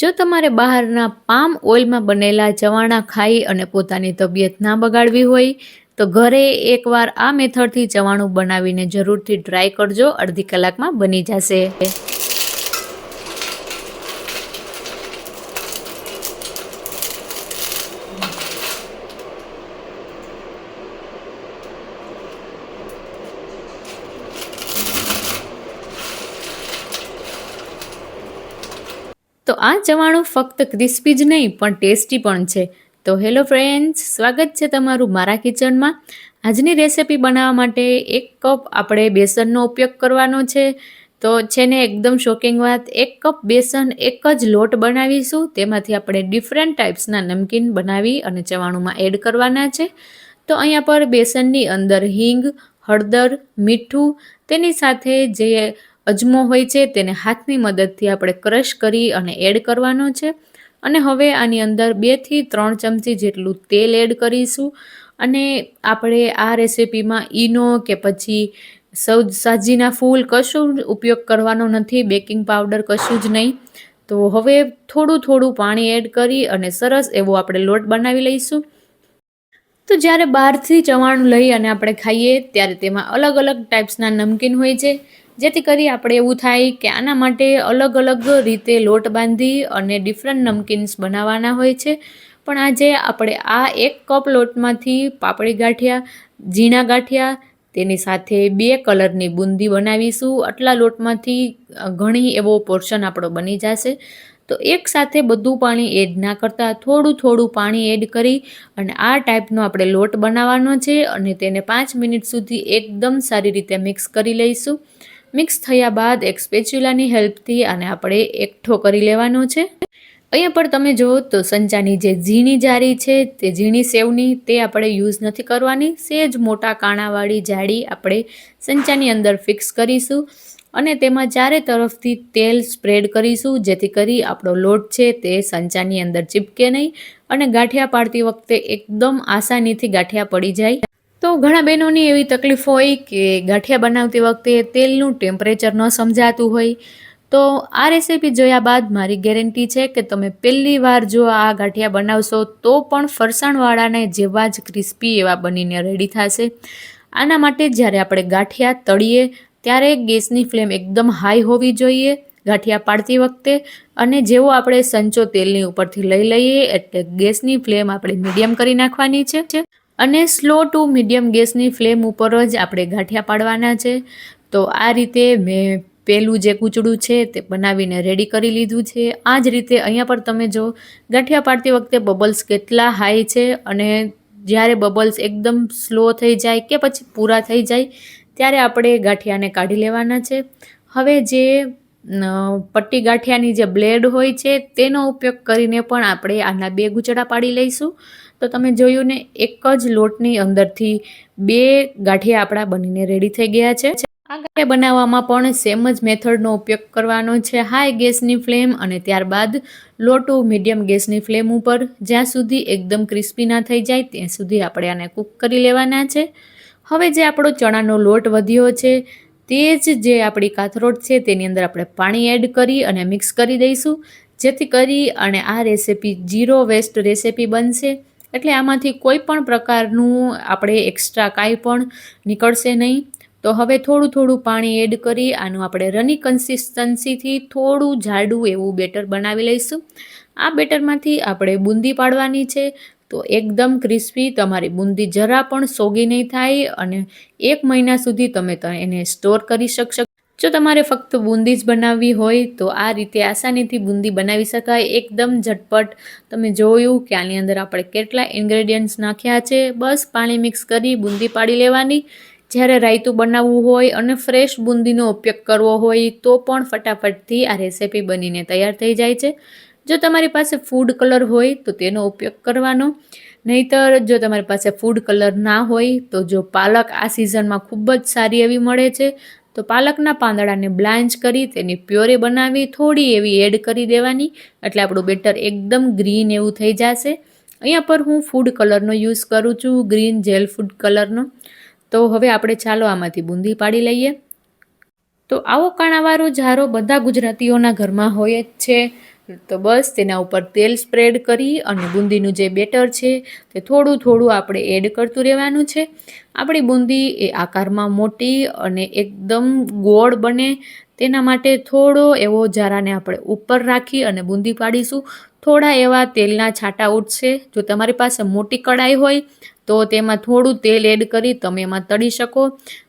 જો તમારે બહારના પામ ઓઇલમાં બનેલા ચવાણા ખાઈ અને પોતાની તબિયત ના બગાડવી હોય, તો ઘરે એકવાર આ મેથડથી ચવાણું બનાવીને જરૂરથી ટ્રાય કરજો. અડધી કલાકમાં બની જશે. આ ચવાણું ફક્ત ક્રિસ્પી જ નહીં, પણ ટેસ્ટી પણ છે. તો હેલો ફ્રેન્ડ્સ, સ્વાગત છે તમારું મારા કિચનમાં. આજની રેસિપી બનાવવા માટે એક કપ આપણે બેસનનો ઉપયોગ કરવાનો છે. તો છે ને એકદમ શોકિંગ વાત, એક કપ બેસન એક જ લોટ બનાવીશું. તેમાંથી આપણે ડિફરન્ટ ટાઈપ્સના નમકીન બનાવી અને ચવાણુંમાં એડ કરવાના છે. તો અહીંયા પર બેસનની અંદર હિંગ, હળદર, મીઠું, તેની સાથે જે અજમો હોય છે, તેને હાથની મદદથી આપણે ક્રશ કરી અને એડ કરવાનો છે. અને હવે આની અંદર બેથી ત્રણ ચમચી જેટલું તેલ એડ કરીશું. અને આપણે આ રેસિપીમાં ઈનો કે પછી સૌ સાજીના ફૂલ કશું ઉપયોગ કરવાનો નથી, બેકિંગ પાવડર કશું જ નહીં. તો હવે થોડું થોડું પાણી એડ કરી અને સરસ એવો આપણે લોટ બનાવી લઈશું. તો જ્યારે બહારથી ચવાણું લઈ અને આપણે ખાઈએ, ત્યારે તેમાં અલગ અલગ ટાઈપ્સના નમકીન હોય છે. જેથી કરી આપણે એવું થાય કે આના માટે અલગ અલગ રીતે લોટ બાંધી અને ડિફરન્ટ નમકીન્સ બનાવવાના હોય છે. પણ આજે આપણે આ એક કપ લોટમાંથી પાપડી ગાંઠિયા, ઝીણા ગાંઠિયા, તેની સાથે બે કલરની બુંદી બનાવીશું. આટલા લોટમાંથી ઘણી એવો પોર્શન આપણો બની જશે. તો એક સાથે બધું પાણી એડ ના કરતાં થોડું થોડું પાણી એડ કરી અને આ ટાઈપનો આપણે લોટ બનાવવાનો છે અને તેને પાંચ મિનિટ સુધી એકદમ સારી રીતે મિક્સ કરી લઈશું. મિક્સ થયા બાદ એક સ્પેચ્યુલાની હેલ્પથી આને આપણે એકઠો કરી લેવાનો છે. અહીંયા પર તમે જુઓ તો સંચાની જે ઝીણી જારી છે, તે ઝીણી સેવની, તે આપણે યુઝ નથી કરવાની. સેજ મોટા કાણાવાળી જાળી આપણે સંચાની અંદર ફિક્સ કરીશું અને તેમાં ચારે તરફથી તેલ સ્પ્રેડ કરીશું, જેથી કરી આપણો લોટ છે તે સંચાની અંદર ચીપકે નહીં અને ગાંઠિયા પાડતી વખતે એકદમ આસાનીથી ગાંઠિયા પડી જાય. તો ઘણા બહેનોની એવી તકલીફ હોય કે ગાંઠિયા બનાવતી વખતે તેલનું ટેમ્પરેચર ન સમજાતું હોય. તો આ રેસીપી જોયા બાદ મારી ગેરંટી છે કે તમે પહેલી વાર જો આ ગાંઠિયા બનાવશો તો પણ ફરસાણવાળાને જેવા જ ક્રિસ્પી એવા બનીને રેડી થશે. આના માટે જ્યારે આપણે ગાંઠિયા તળીએ ત્યારે ગેસની ફ્લેમ એકદમ હાઈ હોવી જોઈએ ગાંઠિયા પાડતી વખતે. અને જેવો આપણે સંચો તેલની ઉપરથી લઈ લઈએ એટલે ગેસની ફ્લેમ આપણે મીડિયમ કરી નાખવાની છે. અને સ્લો ટુ મીડિયમ ગેસની ફ્લેમ ઉપર જ આપણે ગાંઠિયા પાડવાના છે. તો આ રીતે મેં પહેલું જે કૂચડું છે તે બનાવીને રેડી કરી લીધું છે. આ જ રીતે અહીંયા પર તમે જો, ગાંઠિયા પાડતી વખતે બબલ્સ કેટલા હાઈ છે અને જ્યારે બબલ્સ એકદમ સ્લો થઈ જાય કે પછી પૂરા થઈ જાય, ત્યારે આપણે ગાંઠિયાને કાઢી લેવાના છે. હવે જે પટ્ટી ગાંઠિયાની જે બ્લેડ હોય છે, તેનો ઉપયોગ કરીને પણ આપણે આના બે ગુચડા પાડી લઈશું. તો તમે જોયું ને, એક જ લોટની અંદરથી બે ગાંઠિયા આપણા બનીને રેડી થઈ ગયા છે. આ ગાંઠિયા બનાવવામાં પણ સેમ જ મેથડનો ઉપયોગ કરવાનો છે. હાઈ ગેસની ફ્લેમ અને ત્યારબાદ લોટો મીડિયમ ગેસની ફ્લેમ ઉપર, જ્યાં સુધી એકદમ ક્રિસ્પી ના થઈ જાય, ત્યાં સુધી આપણે આને કૂક કરી લેવાના છે. હવે જે આપણો ચણાનો લોટ વધ્યો છે, તે જ જે આપણી કાથરોટ છે, તેની અંદર આપણે પાણી એડ કરી અને મિક્સ કરી દઈશું. જેથી કરી અને આ રેસીપી જીરો વેસ્ટ રેસીપી બનશે. એટલે આમાંથી કોઈ પણ પ્રકારનું આપણે એક્સ્ટ્રા કાંઈ પણ નીકળશે નહીં. તો હવે થોડું થોડું પાણી એડ કરી આનું આપણે રની કન્સિસ્ટન્સીથી થોડું જાડું એવું બેટર બનાવી લઈશું. આ બેટરમાંથી આપણે બુંદી પાડવાની છે. તો એકદમ ક્રિસ્પી તમારી બુંદી જરા પણ સોગી નહીં થાય અને એક મહિના સુધી તમે એને સ્ટોર કરી શકશો. જો તમારે ફક્ત બુંદી જ બનાવવી હોય, તો આ રીતે આસાનીથી બુંદી બનાવી શકાય. એકદમ ઝટપટ. તમે જોયું કે આની અંદર આપણે કેટલા ઇન્ગ્રેડિયન્ટ્સ નાખ્યા છે. બસ પાણી મિક્સ કરી બુંદી પાડી લેવાની. જ્યારે રાયતું બનાવવું હોય અને ફ્રેશ બુંદીનો ઉપયોગ કરવો હોય, તો પણ ફટાફટથી આ રેસીપી બનીને તૈયાર થઈ જાય છે. જો તમારી પાસે ફૂડ કલર હોય, તો તેનો ઉપયોગ કરવાનો. નહીતર જો તમારી પાસે ફૂડ કલર ના હોય, તો જો પાલક આ સિઝનમાં ખૂબ જ સારી એવી મળે છે. તો પાલકના પાંદડાને બ્લાન્ચ કરી તેની પ્યોરી બનાવી થોડી એવી એડ કરી દેવાની. એટલે આપણું બેટર એકદમ ગ્રીન એવું થઈ જશે. અહીંયા પર હું ફૂડ કલરનો યુઝ કરું છું, ગ્રીન જેલ ફૂડ કલરનો. તો હવે આપણે ચાલો આમાંથી બુંદી પાડી લઈએ. તો આવો કાણાવાળો ઝારો બધા ગુજરાતીઓના ઘરમાં હોય જ છે. તો બસ તેના ઉપર તેલ સ્પ્રેડ કરી અને બુંદીનું જે બેટર છે તે થોડું થોડું આપણે એડ કરતું રહેવાનું છે. આપણી બુંદી એ આકારમાં મોટી અને એકદમ ગોળ બને તેના માટે થોડો એવો જારાને આપણે ઉપર રાખી અને બુંદી પાડીશું. થોડા એવા તેલના છાંટા ઉઠશે જો તમારી પાસે મોટી કડાઈ હોય તો તેમાં થોડું તેલ એડ કરી તમે એમાં તળી શકો.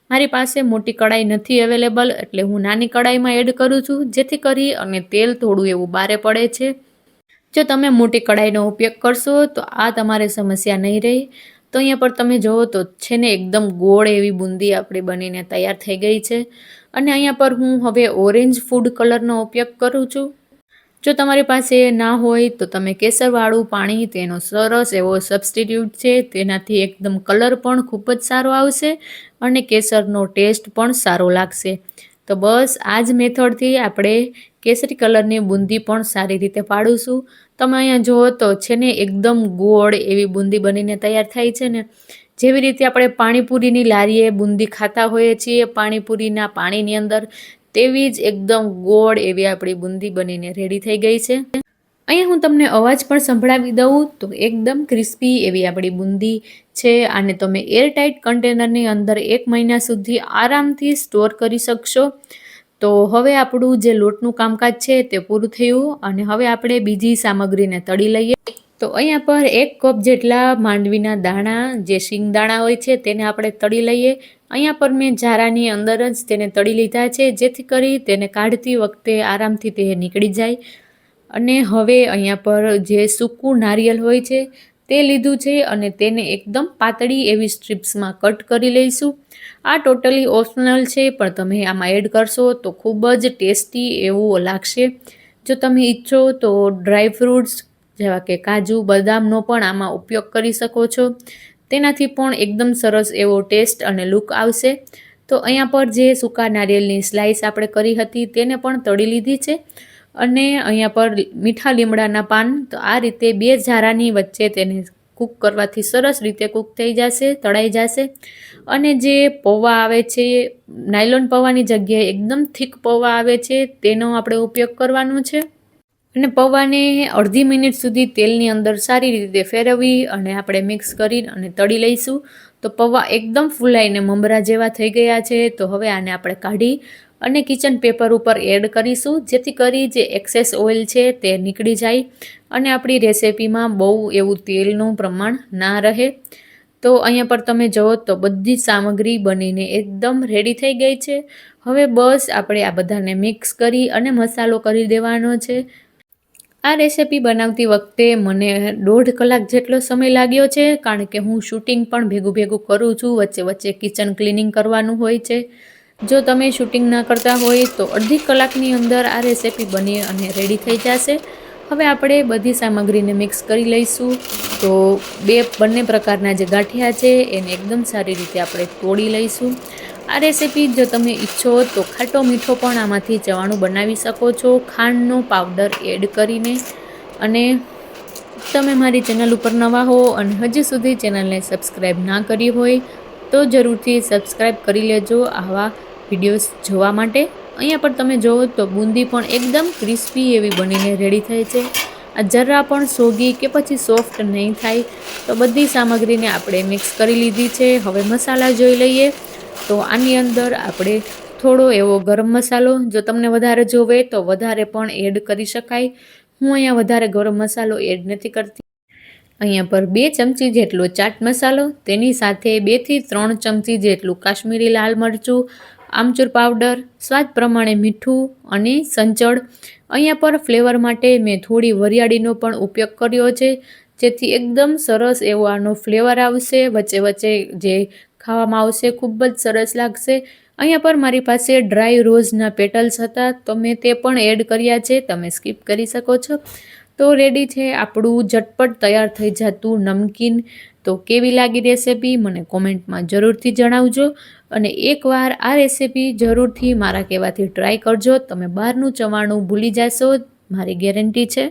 મારી પાસે મોટી કડાઈ નથી અવેલેબલ એટલે હું નાની કડાઈમાં એડ કરું છું, જેથી કરી અને તેલ થોડું એવું બારે પડે છે. જો તમે મોટી કડાઈનો ઉપયોગ કરશો, તો આ તમારે સમસ્યા નહીં રહે. તો અહીંયા પર તમે જુઓ તો છે ને એકદમ ગોળ એવી બુંદી આપણી બનીને તૈયાર થઈ ગઈ છે. અને અહીંયા પર હું હવે ઓરેન્જ ફૂડ કલરનો ઉપયોગ કરું છું. જો તમારી પાસે ના હોય તો તમે કેસરવાળું પાણી, તેનો સરસ એવો સબસ્ટિટ્યૂટ છે, તેનાથી એકદમ કલર પણ ખૂબ જ સારો આવશે અને કેસરનો ટેસ્ટ પણ સારો લાગશે. તો બસ આ જ મેથડથી આપણે કેસરી કલરની બુંદી પણ સારી રીતે પાડીશું. તમે અહીંયા જુઓ તો છે ને એકદમ ગોળ એવી બુંદી બનીને તૈયાર થાય છે ને. જેવી રીતે આપણે પાણીપુરીની લારીએ બુંદી ખાતા હોઈએ છીએ, પાણીપુરીના પાણીની અંદર તેવી જ એકદમ ગોળ એવી આપણી બુંદી બનીને રેડી થઈ ગઈ છે. અહીંયા હું તમને અવાજ પણ સંભળાવી દઉં તો એકદમ ક્રિસ્પી એવી આપણી બુંદી છે અને તમે એરટાઇટ કન્ટેનરની અંદર એક મહિના સુધી આરામથી સ્ટોર કરી શકશો. તો હવે આપણું જે લોટનું કામકાજ છે તે પૂરું થયું અને હવે આપણે બીજી સામગ્રીને તળી લઈએ. તો અહીંયા પર એક કપ જેટલા માંડવીના દાણા, જે શિંગદાણા હોય છે, તેને આપણે તળી લઈએ. અહીંયા પર મેં ઝારાની અંદર જ તેને તળી લીધા છે, જેથી કરી તેને કાઢતી વખતે આરામથી તે નીકળી જાય. અને હવે અહીંયા પર જે સૂકું નારિયેલ હોય છે, તે લીધું છે અને તેને એકદમ પાતળી એવી સ્ટ્રીપ્સમાં કટ કરી લઈશું. આ ટોટલી ઓપ્શનલ છે, પણ તમે આમાં એડ કરશો તો ખૂબ જ ટેસ્ટી એવું લાગશે. જો તમે ઈચ્છો તો ડ્રાય ફ્રૂટ્સ જેવા કે કાજુ, બદામનો પણ આમાં ઉપયોગ કરી શકો છો. તેનાથી પણ એકદમ સરસ એવો ટેસ્ટ અને લુક આવશે. તો અહીંયા પર જે સૂકા નારિયેલની સ્લાઇસ આપણે કરી હતી તેને પણ તળી લીધી છે અને અહીંયા પર મીઠા લીમડાના પાન. તો આ રીતે બે ઝારાની વચ્ચે તેને કૂક કરવાથી સરસ રીતે કૂક થઈ જશે, તળાઈ જશે. અને જે પૌવા આવે છે, નાયલોન પૌવાની જગ્યાએ એકદમ થીક પૌવા આવે છે, તેનો આપણે ઉપયોગ કરવાનો છે. અને પૌવાને અડધી મિનિટ સુધી તેલની અંદર સારી રીતે ફેરવી અને આપણે મિક્સ કરી અને તળી લઈશું. તો પૌવા એકદમ ફૂલાઈને મમરા જેવા થઈ ગયા છે. તો હવે આને આપણે કાઢી અને કિચન પેપર ઉપર એડ કરીશું, જેથી કરી જે એક્સેસ ઓઇલ છે તે નીકળી જાય અને આપણી રેસિપીમાં બહુ એવું તેલનું પ્રમાણ ના રહે. તો અહીંયા પર તમે જુઓ તો બધી સામગ્રી બનીને એકદમ રેડી થઈ ગઈ છે. હવે બસ આપણે આ બધાને મિક્સ કરી અને મસાલો કરી દેવાનો છે. આ રેસિપી બનાવતી વખતે મને દોઢ કલાક જેટલો સમય લાગ્યો છે, કારણ કે હું શૂટિંગ પણ ભેગું ભેગું કરું છું, વચ્ચે વચ્ચે કિચન ક્લિનિંગ કરવાનું હોય છે. જો તમે શૂટિંગ ના કરતા હોય તો અડધી કલાકની અંદર આ રેસિપી બની અને રેડી થઈ જશે. હવે આપણે બધી સામગ્રીને મિક્સ કરી લઈશું. તો બે બંને પ્રકારના જે ગાંઠિયા છે એને એકદમ સારી રીતે આપણે તોડી લઈશું. આ રેસીપી જો તમે ઈચ્છો તો ખાટો મીઠો પણ આમાંથી ચવાણું બનાવી શકો છો. ખાંડનો પાવડર એડ કરીને અને તમે મારી ચેનલ ઉપર નવા હો અને હજી સુધી ચેનલને સબસ્ક્રાઈબ ના કરી હોય તો જરૂરથી સબસ્ક્રાઈબ કરી લેજો આવા વિડીયોઝ જોવા માટે. અહીંયા પણ તમે જુઓ તો બુંદી પણ એકદમ ક્રિસ્પી એવી બનીને રેડી થાય છે. આ જરા પણ સોગી કે પછી સોફ્ટ નહીં થાય તો બધી સામગ્રીને આપણે મિક્સ કરી લીધી છે. હવે મસાલા જોઈ લઈએ. તો આની અંદર આપણે થોડો એવો ગરમ મસાલો, જો તમને વધારે જોવે તો વધારે પણ એડ કરી શકાય. હું અહીંયા વધારે ગરમ મસાલો એડ નથી કરતી. અહીંયા પર બે ચમચી જેટલો ચાટ મસાલો, તેની સાથે બેથી ત્રણ ચમચી જેટલું કાશ્મીરી લાલ મરચું, આમચૂર પાવડર, સ્વાદ પ્રમાણે મીઠું અને સંચળ. અહીંયા પર ફ્લેવર માટે મેં થોડી વરિયાળીનો પણ ઉપયોગ કર્યો છે, જેથી એકદમ સરસ એવો આનો ફ્લેવર આવશે. વચ્ચે વચ્ચે જે ખાવામાં આવશે, ખૂબ જ સરસ લાગશે. અહીંયા પર મારી પાસે ડ્રાય રોઝના પેટલ્સ હતા. તો મેં તે પણ એડ કર્યા છે. તમે સ્કીપ કરી શકો છો. તો રેડી છે આપણું ઝટપટ તૈયાર થઈ જતું નમકીન. તો કેવી લાગી રેસિપી મને કોમેન્ટમાં જરૂરથી જણાવજો. અને એકવાર આ રેસિપી જરૂરથી મારા કહેવાથી ટ્રાય કરજો. તમે બહારનું ચવાણું ભૂલી જશો. મારી ગેરંટી છે.